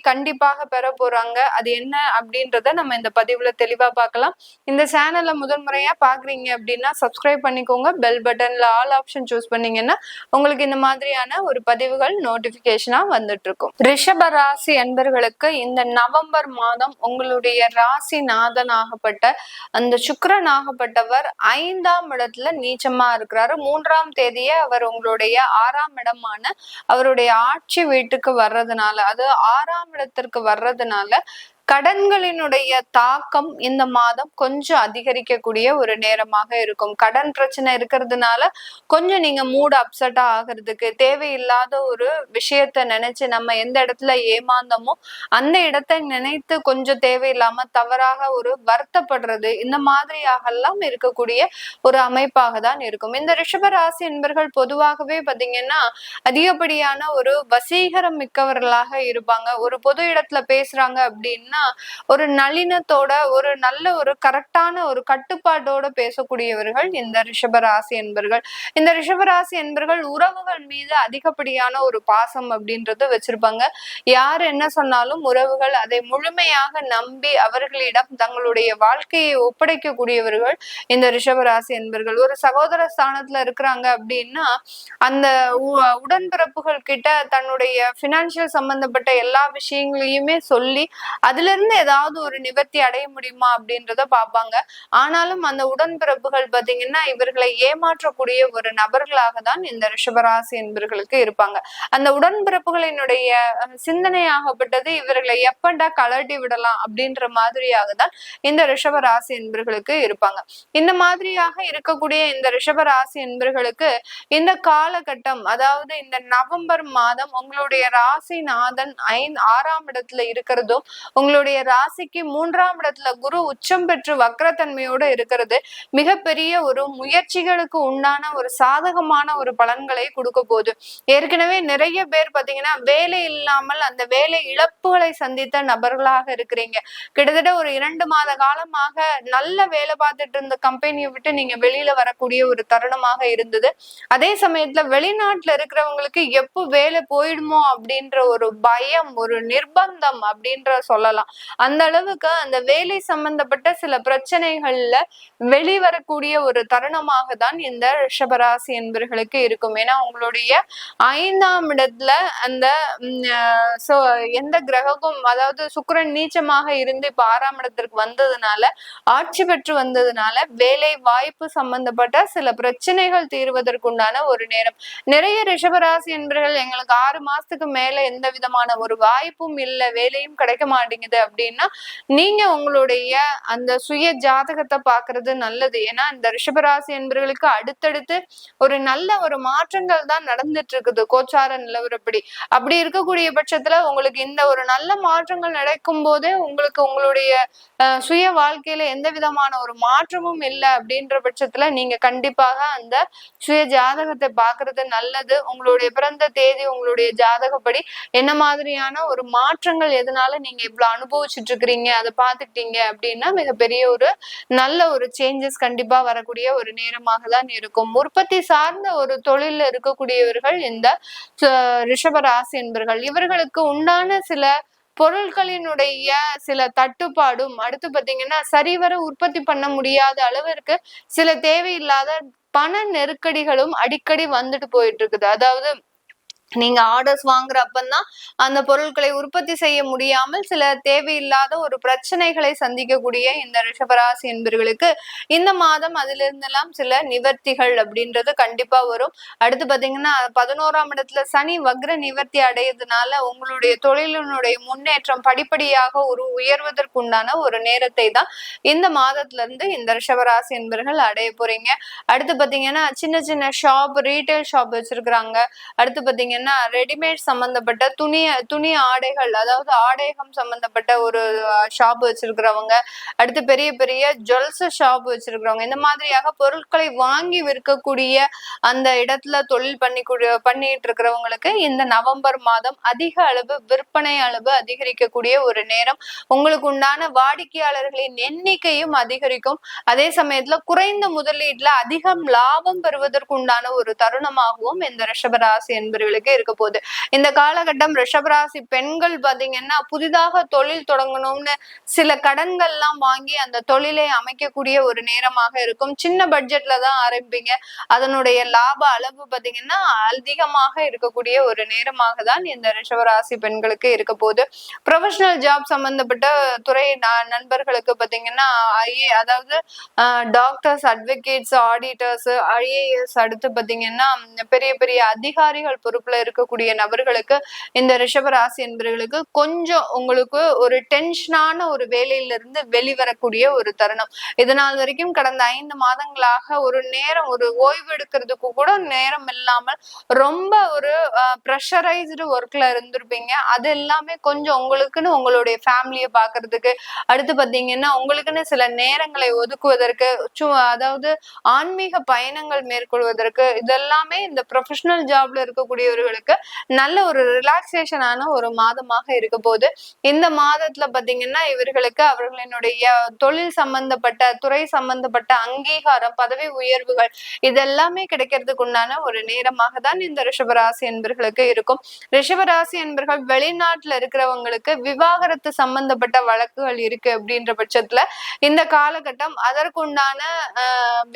கண்டிப்பாக பெற போறாங்க. அது என்ன அப்படின்றத நம்ம இந்த பதிவுல தெளிவா பார்க்கலாம். இந்த சேனல்ல முதல் முறையா பாக்குறீங்க அப்படின்னா சப்ஸ்கிரைப் பண்ணிக்கோங்க. பெல் பட்டன்ல ஆல் ஆப்ஷன் சூஸ் பண்ணீங்கன்னா உங்களுக்கு இந்த மாதிரியான ஒரு பதிவுகள் நோட்டிபிகேஷனா வந்துட்டு இருக்கும் ரிஷப ராசி அன்பர்களுக்கு இந்த நவம்பர் மாதம் உங்களுடைய ராசி நாதனாகப்பட்ட அந்த சுக்கிரன் ஆகப்பட்டவர் ஐந்தாம் இடத்துல நீச்சமா இருக்கிறாரு. மூன்றாம் தேதியே அவர் உங்களுடைய ஆறாம் இடமான அவருடைய ஆட்சி வீட்டுக்கு வர்றதுனால அது ஆறாம் இடத்திற்கு வர்றதுனால கடன்களினுடைய தாக்கம் இந்த மாதம் கொஞ்சம் அதிகரிக்கக்கூடிய ஒரு நேரமாக இருக்கும். கடன் பிரச்சனை இருக்கிறதுனால கொஞ்சம் நீங்க மூட் அப்செட்டா ஆகிறதுக்கு தேவையில்லாத ஒரு விஷயத்த நினைச்சு நம்ம எந்த இடத்துல ஏமாந்தோமோ அந்த இடத்தை நினைத்து கொஞ்சம் தேவையில்லாம தவறாக ஒரு வருத்தப்படுறது இந்த மாதிரியாகலாம் இருக்கக்கூடிய ஒரு அமைப்பாக தான் இருக்கும். இந்த ரிஷபராசி என்பர்கள் பொதுவாகவே பாத்தீங்கன்னா அதிகப்படியான ஒரு வசீகரம் மிக்கவர்களாக இருப்பாங்க. ஒரு பொது இடத்துல பேசுறாங்க அப்படின்னா ஒரு நளினத்தோட ஒரு நல்ல ஒரு கரெக்டான ஒரு கட்டுப்பாட்டோட பேசக்கூடியவர்கள் இந்த ரிஷபராசி என்பர்கள். இந்த ரிஷபராசி என்பர்கள் உறவுகள் மீது அதிகப்படியான ஒரு பாசம் அப்படின்றது வச்சிருப்பாங்க. யார் என்ன சொன்னாலும் உறவுகள் அதை முழுமையாக நம்பி அவர்களிடம் தங்களுடைய வாழ்க்கையை ஒப்படைக்கக்கூடியவர்கள் இந்த ரிஷபராசி என்பர்கள். ஒரு சகோதர ஸ்தானத்துல இருக்கிறாங்க அப்படின்னா அந்த உடன்பிறப்புகள் கிட்ட தன்னுடைய பினான்சியல் சம்பந்தப்பட்ட எல்லா விஷயங்களையுமே சொல்லி அதுல அதுல இருந்து ஏதாவது ஒரு நிவர்த்தி அடைய முடியுமா அப்படின்றத பார்ப்பாங்க. ஆனாலும் அந்த உடன்பிறப்புகள் பாத்தீங்கன்னா இவர்களை ஏமாற்றக்கூடிய ஒரு நபர்களாக தான் இந்த ரிஷபராசி என்பர்களுக்கு இருப்பாங்க. அந்த உடன்பிறப்புகளினுடைய சிந்தனையாகப்பட்டது இவர்களை எப்பண்டா கலட்டி விடலாம் அப்படின்ற மாதிரியாக தான் இந்த ரிஷபராசி என்பர்களுக்கு இருப்பாங்க. இந்த மாதிரியாக இருக்கக்கூடிய இந்த ரிஷபராசி என்பர்களுக்கு இந்த காலகட்டம் அதாவது இந்த நவம்பர் மாதம் உங்களுடைய ராசிநாதன் ஐந்து ஆறாம் இடத்துல இருக்கிறதும் உங்களுடைய ராசிக்கு மூன்றாம் இடத்துல குரு உச்சம் பெற்று வக்ரத்தன்மையோட இருக்கிறது. மிகப்பெரிய ஒரு முயற்சிகளுக்கு உண்டான ஒரு சாதகமான ஒரு பலன்களை கொடுக்க போகுது. ஏற்கனவே நிறைய பேர் பாத்தீங்கன்னா வேலை இல்லாமல் அந்த வேலை இழப்புகளை சந்தித்த நபர்களாக இருக்கிறீங்க. கிட்டத்தட்ட ஒரு இரண்டு மாத காலமாக நல்ல வேலை பார்த்துட்டு இருந்த கம்பெனியை விட்டு நீங்க வெளியில வரக்கூடிய ஒரு தருணமாக இருந்தது. அதே சமயத்துல வெளிநாட்டுல இருக்கிறவங்களுக்கு எப்போ வேலை போயிடுமோ அப்படின்ற ஒரு பயம் ஒரு நிர்பந்தம் அப்படின்ற சொல்லலாம். அந்த அளவுக்கு அந்த வேலை சம்பந்தப்பட்ட சில பிரச்சனைகள்ல வெளிவரக்கூடிய ஒரு தருணமாக தான் இந்த ரிஷபராசி என்பர்களுக்கு இருக்கும். ஏன்னா உங்களுடைய ஐந்தாம் இடத்துல அந்த எந்த கிரகமும் அதாவது சுக்கரன் நீச்சமாக இருந்து இப்ப ஆறாம் இடத்திற்கு வந்ததுனால ஆட்சி பெற்று வந்ததுனால வேலை வாய்ப்பு சம்பந்தப்பட்ட சில பிரச்சனைகள் தீர்வதற்குண்டான ஒரு நேரம். நிறைய ரிஷபராசி என்பர்கள் எங்களுக்கு ஆறு மாசத்துக்கு மேல எந்த விதமான ஒரு வாய்ப்பும் இல்லை வேலையும் கிடைக்க மாட்டேங்குது. அப்படின்னா நீங்க உங்களுடைய அந்த சுய ஜாதகத்தை பாக்குறது நல்லது. ஏன்னா இந்த ரிஷபராசி என்பவர்களுக்கு அடுத்தடுத்து ஒரு நல்ல ஒரு மாற்றங்கள் தான் நடந்துட்டு இருக்குது கோச்சார நிலவரப்படி. அப்படி இருக்கக்கூடிய பட்சத்துல உங்களுக்கு இந்த ஒரு நல்ல மாற்றங்கள் நடக்கும் போதே உங்களுக்கு உங்களுடைய சுய வாழ்க்கையில எந்த விதமான ஒரு மாற்றமும் இல்லை அப்படின்ற பட்சத்துல நீங்க கண்டிப்பாக அந்த சுய ஜாதகத்தை பாக்குறது நல்லது. உங்களுடைய பிறந்த தேதி உங்களுடைய ஜாதகப்படி என்ன மாதிரியான ஒரு மாற்றங்கள் எதனால நீங்க இவ்வளவு அனுபவிச்சுட்டு இருக்கிறீங்க அதை பார்த்துட்டீங்க அப்படின்னா மிகப்பெரிய ஒரு நல்ல ஒரு சேஞ்சஸ் கண்டிப்பா வரக்கூடிய ஒரு நேரமாக தான் இருக்கும். உற்பத்தி சார்ந்த ஒரு தொழில இருக்கக்கூடியவர்கள் இந்த ரிஷபராசி என்பர்கள் இவர்களுக்கு உண்டான சில பொருட்களினுடைய சில தட்டுப்பாடும் அடுத்து பார்த்தீங்கன்னா சரிவர உற்பத்தி பண்ண முடியாத அளவிற்கு சில தேவையில்லாத பண நெருக்கடிகளும் அடிக்கடி வந்துட்டு போயிட்டு இருக்குது. அதாவது நீங்க ஆர்டர்ஸ் வாங்குறப்பந்தான் அந்த பொருட்களை உற்பத்தி செய்ய முடியாமல் சில தேவையில்லாத ஒரு பிரச்சனைகளை சந்திக்கக்கூடிய இந்த ரிஷபராசி என்பவர்களுக்கு இந்த மாதம் அதுல இருந்தெல்லாம் சில நிவர்த்திகள் அப்படின்றது கண்டிப்பா வரும். அடுத்து பாத்தீங்கன்னா பதினோராம் இடத்துல சனி வக்ர நிவர்த்தி அடையதுனால உங்களுடைய தொழிலினுடைய முன்னேற்றம் படிப்படியாக ஒரு உயர்வதற்குண்டான ஒரு நேரத்தை தான் இந்த மாதத்துல இருந்து இந்த ரிஷபராசி என்பவர்கள் அடைய போறீங்க. அடுத்து பாத்தீங்கன்னா சின்ன சின்ன ஷாப் ரீட்டைல் ஷாப் வச்சிருக்கிறாங்க. அடுத்து பாத்தீங்கன்னா பாத்தீங்கன்னா ரெடிமேட் சம்பந்தப்பட்ட துணி துணி ஆடைகள் அதாவது ஆடைகம் சம்பந்தப்பட்ட ஒரு ஷாப் வச்சிருக்கிறவங்க அடுத்து பெரிய பெரிய ஜுவல்ஸ் ஷாப் வச்சிருக்கிறவங்க இந்த மாதிரியாக பொருட்களை வாங்கி விற்கக்கூடிய அந்த இடத்துல தொழில் பண்ணி பண்ணிட்டு இருக்கிறவங்களுக்கு இந்த நவம்பர் மாதம் அதிக அளவு விற்பனை அளவு அதிகரிக்கக்கூடிய ஒரு நேரம். உங்களுக்கு உண்டான வாடிக்கையாளர்களின் எண்ணிக்கையும் அதிகரிக்கும். அதே சமயத்துல குறைந்த முதலீட்டுல அதிகம் லாபம் பெறுவதற்கு உண்டான ஒரு தருணமாகவும் இந்த ரிஷபராசி என்பவர்களுக்கு வரைக்கும் இருக்க போகுது. இந்த காலகட்டம் ரிஷபராசி பெண்கள் பாத்தீங்கன்னா புதிதாக தொழில் தொடங்கணும்னு சில கடன்கள் எல்லாம் வாங்கி அந்த தொழிலை அமைக்கக்கூடிய ஒரு நேரமாக இருக்கும். சின்ன பட்ஜெட்ல தான் ஆரம்பிப்பீங்க. அதனுடைய லாப அளவு பாத்தீங்கன்னா அதிகமாக இருக்கக்கூடிய ஒரு நேரமாக தான் இந்த ரிஷபராசி பெண்களுக்கு இருக்க போகுது. ப்ரொஃபஷனல் ஜாப் சம்பந்தப்பட்ட துறை நண்பர்களுக்கு பாத்தீங்கன்னா ஐஏ அதாவது டாக்டர்ஸ் அட்வொகேட்ஸ் ஆடிட்டர்ஸ் ஐஏஎஸ் அடுத்து பாத்தீங்கன்னா பெரிய பெரிய அதிகாரிகள் பொறுப்புல இருக்கக்கூடிய நபர்களுக்கு இந்த ரிஷபராசி என்பவர்களுக்கு கொஞ்சம் உங்களுக்கு ஒரு டென்ஷனான ஒரு வேலையில இருந்து வெளிவரக்கூடிய ஒரு தருணம். இதனால் வரைக்கும் கடந்த ஐந்து மாதங்களாக ஒரு நேரம் ஒரு ஓய்வு எடுக்கிறதுக்கு கூட நேரம் இல்லாமல் ரொம்ப ஒரு ப்ரெஷரைஸ்டு ஒர்க்ல இருந்திருப்பீங்க. அது எல்லாமே கொஞ்சம் உங்களுக்குன்னு உங்களுடைய ஃபேமிலியை பாக்குறதுக்கு அடுத்து பாத்தீங்கன்னா உங்களுக்குன்னு சில நேரங்களை ஒதுக்குவதற்கு அதாவது ஆன்மீக பயணங்கள் மேற்கொள்வதற்கு இதெல்லாமே இந்த ப்ரொஃபஷனல் ஜாப்ல இருக்கக்கூடியவர்கள் அவர்களுக்கு நல்ல ஒரு ரிலாக்ஸேஷனான ஒரு மாதமாக இருக்க போது இந்த மாதத்துல பாத்தீங்கன்னா இவர்களுக்கு அவர்களினுடைய தொழில் சம்பந்தப்பட்ட துறை சம்பந்தப்பட்ட அங்கீகாரம் பதவி உயர்வுகள் இதெல்லாமே கிடைக்கிறதுக்கு உண்டான ஒரு நேரமாக தான் இந்த ரிஷபராசி என்பர்களுக்கு இருக்கும். ரிஷபராசி என்பர்கள் வெளிநாட்டுல இருக்கிறவங்களுக்கு விவாகரத்து சம்பந்தப்பட்ட வழக்குகள் இருக்கு அப்படின்ற பட்சத்துல இந்த காலகட்டம் அதற்குண்டான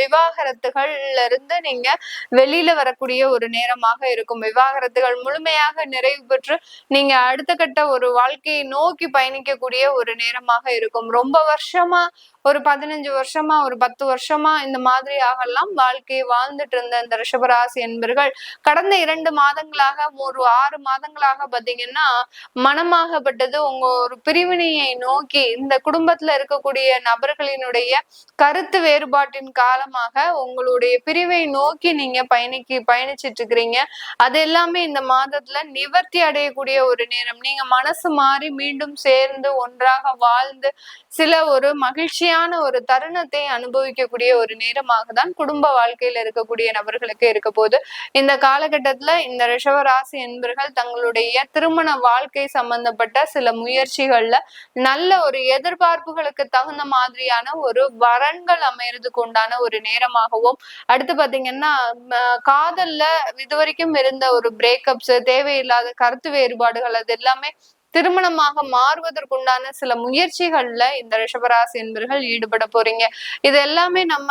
விவாகரத்துகள்ல இருந்து நீங்க வெளியில வரக்கூடிய ஒரு நேரமாக இருக்கும். விவாக கருத்துகள் முழுமையாக நிறைவு பெற்று நீங்க அடுத்த கட்ட ஒரு வாழ்க்கையை நோக்கி பயணிக்கக்கூடிய ஒரு நேரமாக இருக்கும். ரொம்ப வருஷமா ஒரு பதினஞ்சு வருஷமா ஒரு பத்து வருஷமா இந்த மாதிரி ஆகலாம் வாழ்க்கையை வாழ்ந்துட்டு இருந்த இந்த ரிஷபராசி என்பர்கள் கடந்த இரண்டு மாதங்களாக ஒரு ஆறு மாதங்களாக பாத்தீங்கன்னா மனமாகப்பட்டது உங்க ஒரு பிரிவினையை நோக்கி இந்த குடும்பத்துல இருக்கக்கூடிய நபர்களினுடைய கருத்து வேறுபாட்டின் காலமாக உங்களுடைய பிரிவை நோக்கி நீங்க பயணிக்கு பயணிச்சிட்டு இருக்கிறீங்க அது எல்லாமே இந்த மாதத்துல நிவர்த்தி அடையக்கூடிய ஒரு நேரம். நீங்க மனசு மாறி மீண்டும் சேர்ந்து ஒன்றாக வாழ்ந்து சில ஒரு மகிழ்ச்சி மகிழ்ச்சியான ஒரு தருணத்தை அனுபவிக்கக்கூடிய ஒரு நேரமாக தான் குடும்ப வாழ்க்கையில இருக்கக்கூடிய நபர்களுக்கு இருக்க போது இந்த காலகட்டத்துல இந்த ரிஷவராசி என்பர்கள் தங்களுடைய திருமண வாழ்க்கை சம்பந்தப்பட்ட சில முயற்சிகள்ல நல்ல ஒரு எதிர்பார்ப்புகளுக்கு தகுந்த மாதிரியான ஒரு வரன்கள் அமையறதுக்கு உண்டான ஒரு நேரமாகவும் அடுத்து பாத்தீங்கன்னா காதல்ல இதுவரைக்கும் இருந்த ஒரு பிரேக்கப்ஸ் தேவையில்லாத கருத்து வேறுபாடுகள் அது எல்லாமே திருமணமாக மாறுவதற்குண்டான சில முயற்சிகள்ல இந்த ரிஷபராசி என்பர்கள் ஈடுபட போறீங்க. இது எல்லாமே நம்ம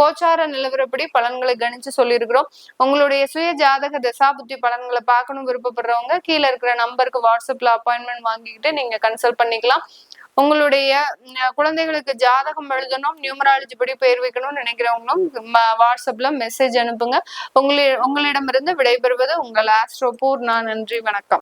கோச்சார நிலவரப்படி பலன்களை கணிச்சு சொல்லியிருக்கிறோம். உங்களுடைய சுய ஜாதக தசாபுத்தி பலன்களை பார்க்கணும் விருப்பப்படுறவங்க கீழே இருக்கிற நம்பருக்கு வாட்ஸ்அப்ல அப்பாயின்மெண்ட் வாங்கிக்கிட்டு நீங்க கன்சல்ட் பண்ணிக்கலாம். உங்களுடைய குழந்தைகளுக்கு ஜாதகம் எழுதணும் நியூமராலஜி படி பெயர் வைக்கணும்னு நினைக்கிறவங்களும் வாட்ஸ்அப்ல மெசேஜ் அனுப்புங்க. உங்களை உங்களிடமிருந்து விடைபெறுவது உங்கள் ஆஸ்ட்ரோ பூர்ணா நன்றி வணக்கம்.